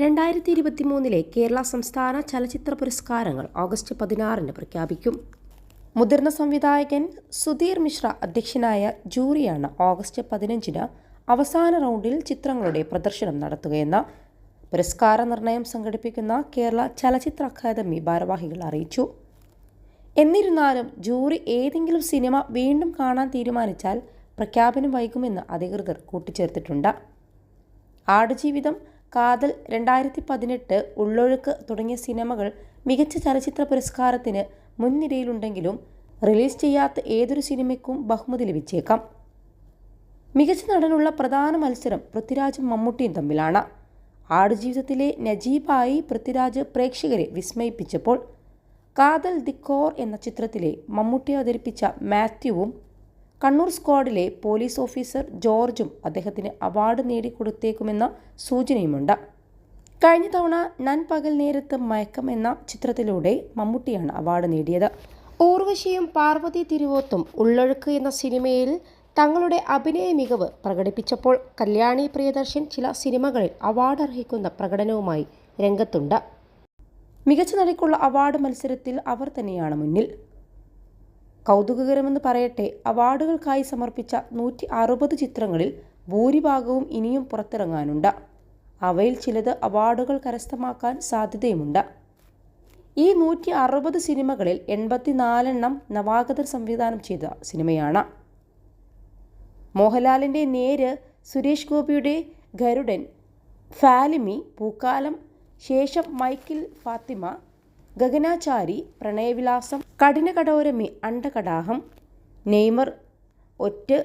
രണ്ടായിരത്തി ഇരുപത്തി മൂന്നിലെ കേരള സംസ്ഥാന ചലച്ചിത്ര പുരസ്കാരങ്ങൾ ഓഗസ്റ്റ് പതിനാറിന് പ്രഖ്യാപിക്കും. മുതിർന്ന സംവിധായകൻ സുധീർ മിശ്ര അധ്യക്ഷനായ ജൂറിയാണ് ഓഗസ്റ്റ് പതിനഞ്ചിന് അവസാന റൗണ്ടിൽ ചിത്രങ്ങളുടെ പ്രദർശനം നടത്തുകയെന്ന് പുരസ്കാര നിർണയം സംഘടിപ്പിക്കുന്ന കേരള ചലച്ചിത്ര അക്കാദമി ഭാരവാഹികൾ അറിയിച്ചു. എന്നിരുന്നാലും ജൂറി ഏതെങ്കിലും സിനിമ വീണ്ടും കാണാൻ തീരുമാനിച്ചാൽ പ്രഖ്യാപനം വൈകുമെന്ന് അധികൃതർ കൂട്ടിച്ചേർത്തിട്ടുണ്ട്. ആടുജീവിതം കാതൽ രണ്ടായിരത്തി പതിനെട്ട് ഉള്ളൊഴുക്ക് തുടങ്ങിയ സിനിമകൾ മികച്ച ചലച്ചിത്ര പുരസ്കാരത്തിന് മുൻനിരയിലുണ്ടെങ്കിലും റിലീസ് ചെയ്യാത്ത ഏതൊരു സിനിമയ്ക്കും ബഹുമതി ലഭിച്ചേക്കാം. മികച്ച നടനുള്ള പ്രധാന മത്സരം പൃഥ്വിരാജും മമ്മൂട്ടിയും തമ്മിലാണ്. ആടുജീവിതത്തിലെ നജീബായി പൃഥ്വിരാജ് പ്രേക്ഷകരെ വിസ്മയിപ്പിച്ചപ്പോൾ കാതൽ ദി കോർ എന്ന ചിത്രത്തിലെ മമ്മൂട്ടി അവതരിപ്പിച്ച മാത്യുവും കണ്ണൂർ സ്ക്വാഡിലെ പോലീസ് ഓഫീസർ ജോർജും അദ്ദേഹത്തിന് അവാർഡ് നേടിക്കൊടുത്തേക്കുമെന്ന സൂചനയുമുണ്ട്. കഴിഞ്ഞ തവണ നൻ പകൽ നേരത്ത് മയക്കം എന്ന ചിത്രത്തിലൂടെ മമ്മൂട്ടിയാണ് അവാർഡ് നേടിയത്. ഊർവശിയും പാർവതി തിരുവോത്തും ഉള്ളൊഴുക്ക് എന്ന സിനിമയിൽ തങ്ങളുടെ അഭിനയ മികവ് പ്രകടിപ്പിച്ചപ്പോൾ കല്യാണി പ്രിയദർശൻ ചില സിനിമകളിൽ അവാർഡ് അർഹിക്കുന്ന പ്രകടനവുമായി രംഗത്തുണ്ട്. മികച്ച നടിക്കുള്ള അവാർഡ് മത്സരത്തിൽ അവർ തന്നെയാണ് മുന്നിൽ. കൗതുകകരമെന്ന് പറയട്ടെ അവാർഡുകൾക്കായി സമർപ്പിച്ച നൂറ്റി അറുപത് ചിത്രങ്ങളിൽ ഭൂരിഭാഗവും ഇനിയും പുറത്തിറങ്ങാനുണ്ട്. അവയിൽ ചിലത് അവാർഡുകൾ കരസ്ഥമാക്കാൻ സാധ്യതയുമുണ്ട്. ഈ നൂറ്റി അറുപത് സിനിമകളിൽ എൺപത്തിനാലെണ്ണം നവാഗതർ സംവിധാനം ചെയ്ത സിനിമയാണ്. മോഹൻലാലിന്റെ നേര് സുരേഷ് ഗോപിയുടെ Garudan Falimy Pookkaalam Sesham Mikhael Fathima Gaganachari Pranayavilasam Kadinakadoramee Andakadaham Neymar Ottu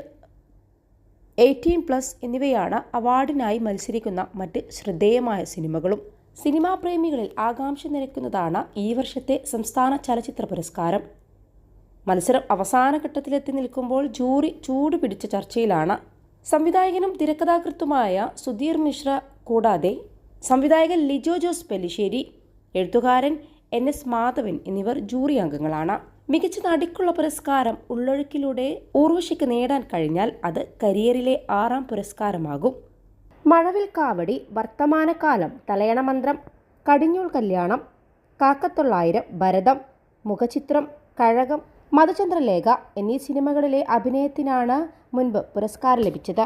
eighteen plus എന്നിവയാണ് അവാർഡിനായി മത്സരിക്കുന്ന മറ്റ് ശ്രദ്ധേയമായ സിനിമകളും. സിനിമാ പ്രേമികളിൽ ആകാംക്ഷ നിരക്കുന്നതാണ് ഈ വർഷത്തെ സംസ്ഥാന ചലച്ചിത്ര പുരസ്കാരം. മത്സരം അവസാന ഘട്ടത്തിലെത്തി നിൽക്കുമ്പോൾ ജൂറി ചൂട് പിടിച്ച ചർച്ചയിലാണ്. സംവിധായകനും തിരക്കഥാകൃത്തുമായ സുധീർ മിശ്ര കൂടാതെ സംവിധായകൻ ലിജോ ജോസ് പെല്ലിശ്ശേരി എഴുത്തുകാരൻ എൻ എസ് മാധവൻ എന്നിവർ ജൂറി അംഗങ്ങളാണ്. മികച്ച നടിക്കുള്ള പുരസ്കാരം ഉള്ളൊഴുക്കിലൂടെ ഊർവശിക്ക് നേടാൻ കഴിഞ്ഞാൽ അത് കരിയറിലെ ആറാം പുരസ്കാരമാകും. മഴവിൽ കാവടി വർത്തമാനകാലം തലയണമന്ത്രം കടിഞ്ഞൂൽ കല്യാണം കാക്കത്തൊള്ളായിരം ഭരതം മുഖചിത്രം കഴകം മധുചന്ദ്രലേഖ എന്നീ സിനിമകളിലെ അഭിനയത്തിനാണ് മുൻപ് പുരസ്കാരം ലഭിച്ചത്.